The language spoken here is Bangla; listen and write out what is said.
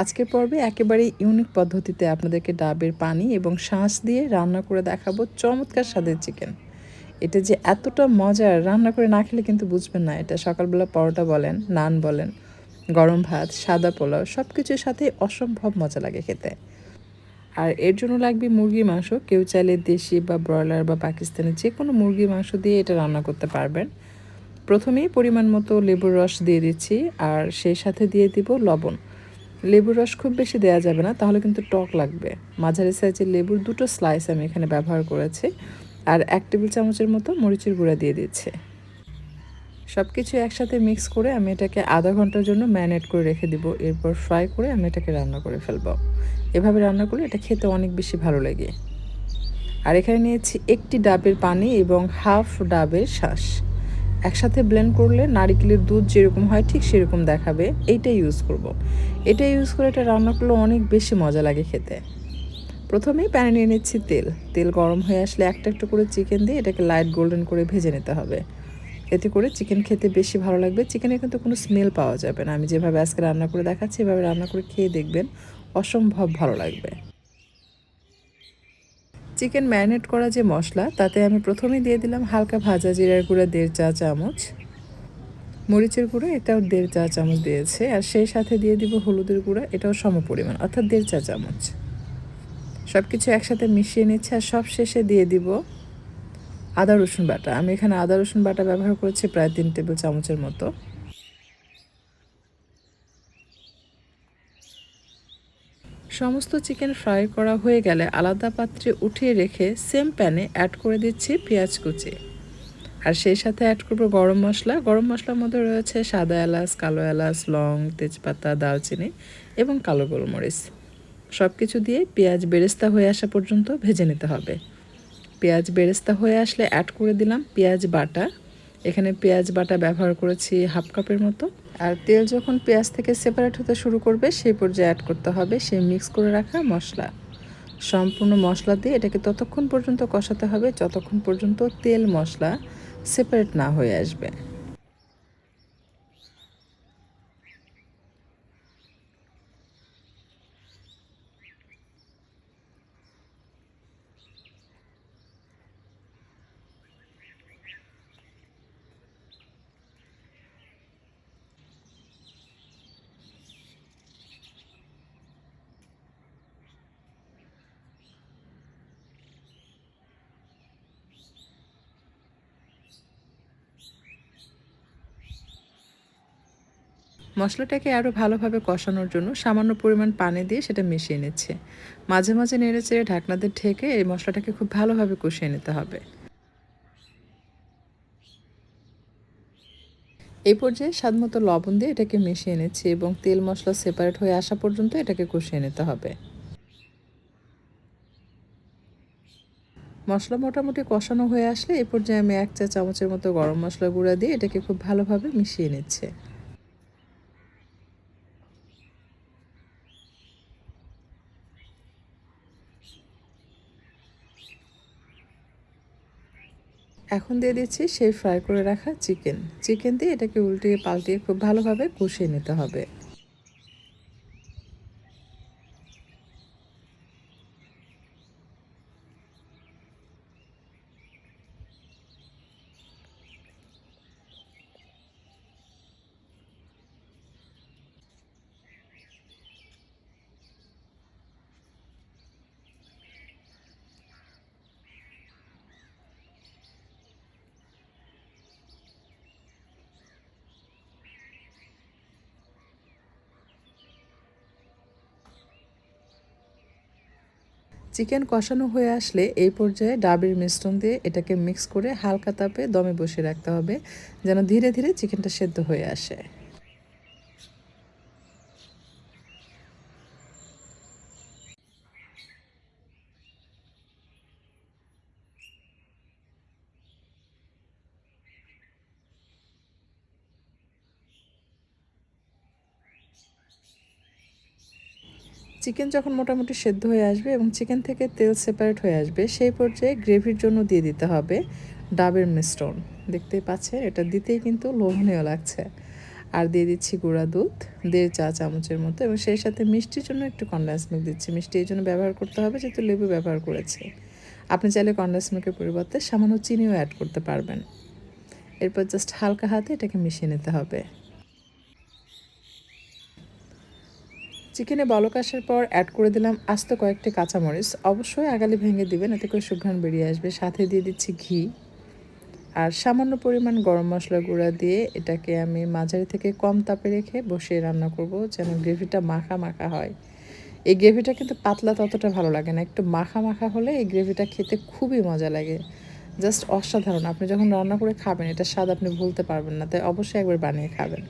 আজকের পর্বে একেবারে ইউনিক পদ্ধতিতে আপনাদেরকে ডাবের পানি এবং শাঁস দিয়ে রান্না করে দেখাবো চমৎকার স্বাদের চিকেন এটা যে এতটা মজার রান্না করে না খেলে কিন্তু বুঝবেন না, এটা সকালবেলা পরোটা বলেন, নান বলেন, গরম ভাত, সাদা পোলাও সব কিছুর সাথে অসম্ভব মজা লাগে খেতে। আর এর জন্য লাগবে মুরগির মাংস, কেউ চাইলে দেশি বা ব্রয়লার বা পাকিস্তানি যে কোনো মুরগির মাংস দিয়ে এটা রান্না করতে পারবেন। প্রথমেই পরিমাণ মতো লেবুর রস দিয়ে দিচ্ছি, আর সেই সাথে দিয়ে দিব লবণ। লেবুর রস খুব বেশি দেওয়া যাবে না, তাহলে কিন্তু টক লাগবে। মাঝারি সাইজের লেবুর দুটো স্লাইস আমি এখানে ব্যবহার করেছি। আর এক টেবিল চামচের মতো মরিচের গুঁড়া দিয়ে দিচ্ছে। সব কিছু একসাথে মিক্স করে আমি এটাকে আধা ঘণ্টার জন্য ম্যারিনেট করে রেখে দিব। এরপর ফ্রাই করে আমি এটাকে রান্না করে ফেলব। এভাবে রান্না করলে এটা খেতে অনেক বেশি ভালো লাগে। আর এখানে নিয়েছি একটি ডাবের পানি এবং হাফ ডাবের শ্বাস একসাথে ব্লেন্ড করলে নারিকেলের দুধ যেরকম হয় ঠিক সেরকম দেখাবে। এইটা ইউজ করব। এটা ইউজ করে এটা রান্না করলে অনেক বেশি মজা লাগে খেতে। প্রথমেই প্যানে নিয়ে নিচ্ছি তেল। তেল গরম হয়ে আসলে একটা একটা করে চিকেন দিয়ে এটাকে লাইট গোল্ডেন করে ভেজে নিতে হবে। এতে করে চিকেন খেতে বেশি ভালো লাগবে। চিকেনের কিন্তু কোনো স্মেল পাওয়া যাবে না। আমি যেভাবে আজকে রান্না করে দেখাচ্ছি, এভাবে রান্না করে খেয়ে দেখবেন অসম্ভব ভালো লাগবে। চিকেন ম্যারিনেট করা যে মশলা, তাতে আমি প্রথমে দিয়ে দিলাম হালকা ভাজা জিরার গুঁড়া দেড় চা চামচ। মরিচের গুঁড়ো, এটাও দেড় চা চামচ দিয়েছে। আর সেই সাথে দিয়ে দিব হলুদের গুঁড়া, এটাও সম পরিমাণ অর্থাৎ দেড় চা চামচ। সব কিছু একসাথে মিশিয়ে নিচ্ছে, আর সব শেষে দিয়ে দিব আদা রসুন বাটা। আমি এখানে আদা রসুন বাটা ব্যবহার করেছি প্রায় তিন টেবিল চামচের মতো। সমস্ত চিকেন ফ্রাই করা হয়ে গেলে আলাদা পাত্রে উঠিয়ে রেখে সেম প্যানে অ্যাড করে দিচ্ছি পেঁয়াজ কুচি। আর সেই সাথে অ্যাড করব গরম মশলা। গরম মশলার মধ্যে রয়েছে সাদা এলাচ, কালো এলাচ, লং, তেজপাতা দালচিনি এবং কালো গোলমরিচ। সব কিছু দিয়ে পেঁয়াজ বেরেস্তা হয়ে আসা পর্যন্ত ভেজে নিতে হবে। পেঁয়াজ বেরেস্তা হয়ে আসলে অ্যাড করে দিলাম পেঁয়াজ বাটা। এখানে পেঁয়াজ বাটা ব্যবহার করেছি হাফ কাপের মতো। আর তেল যখন পেঁয়াজ থেকে সেপারেট হতে শুরু করবে, সেই পর্যায়ে অ্যাড করতে হবে সেই মিক্স করে রাখা মশলা। সম্পূর্ণ মশলা দিয়ে এটাকে ততক্ষণ পর্যন্ত কষাতে হবে যতক্ষণ পর্যন্ত তেল মশলা সেপারেট না হয়ে আসবে। মশলাটাকে আরও ভালোভাবে কষানোর জন্য সামান্য পরিমাণ পানি দিয়ে সেটা মিশিয়ে নিচ্ছে। মাঝে মাঝে নেড়ে চেড়ে ঢাকনাতে ঢেকে এই মশলাটাকে খুব ভালোভাবে কষিয়ে নিতে হবে। এই পর্যায়ে স্বাদমতো লবণ দিয়ে এটাকে মিশিয়ে নিচ্ছি এবং তেল মশলা সেপারেট হয়ে আসা পর্যন্ত এটাকে কষিয়ে নিতে হবে। মশলা মোটামুটি কষানো হয়ে আসলে এই পর্যায়ে আমি এক চা চামচের মতো গরম মশলা গুঁড়া দিয়ে এটাকে খুব ভালোভাবে মিশিয়ে নিচ্ছে। এখন দিয়ে দিচ্ছি সেই ফ্রাই করে রাখা চিকেন চিকেন দিয়ে এটাকে উল্টিয়ে পাল্টিয়ে খুব ভালোভাবে কষিয়ে নিতে হবে। চিকেন কষানো হয়ে আসলে এই পর্যায়ে ডাবের মিশ্রণ দিয়ে এটাকে মিক্স করে হালকা তাপে দমে বসিয়ে রাখতে হবে, যেন ধীরে ধীরে চিকেনটা সেদ্ধ হয়ে আসে। চিকেন যখন মোটামুটি সেদ্ধ হয়ে আসবে এবং চিকেন থেকে তেল সেপারেট হয়ে আসবে, সেই পর্যায়ে গ্রেভির জন্য দিয়ে দিতে হবে ডাবের মিশ্রণ। দেখতেই পাচ্ছেন, এটা দিতেই কিন্তু লোভনীয় লাগছে। আর দিয়ে দিচ্ছি গুঁড়া দুধ, দেড় চা চামচের মতো এবং সেই সাথে মিষ্টির জন্য একটু কন্ডেন্স মিল্ক দিচ্ছি। মিষ্টি এই জন্য ব্যবহার করতে হবে, যেহেতু লেবু ব্যবহার করেছে। আপনি চাইলে কন্ডেন্স মিল্কের পরিবর্তে সামান্য চিনিও অ্যাড করতে পারবেন। এরপর জাস্ট হালকা হাতে এটাকে মিশিয়ে নিতে হবে। চিকেনে বলক আসার পর অ্যাড করে দিলাম আস্ত কয়েকটি কাঁচামরিচ। অবশ্যই আগালি ভেঙে দিবেন, এতে করে সুঘ্রাণ বেরিয়ে আসবে। সাথে দিয়ে দিচ্ছি ঘি। আর সামান্য পরিমাণ গরম মশলা গুঁড়া দিয়ে এটাকে আমি মাঝারি থেকে কম তাপে রেখে বসিয়ে রান্না করব, যেন গ্রেভিটা মাখা মাখা হয়। এই গ্রেভিটা কিন্তু পাতলা ততটা ভালো লাগে না, একটু মাখা মাখা হলে এই গ্রেভিটা খেতে খুবই মজা লাগে। জাস্ট অসাধারণ, আপনি যখন রান্না করে খাবেন এটা স্বাদ আপনি ভুলতে পারবেন না, তাই অবশ্যই একবার বানিয়ে খাবেন।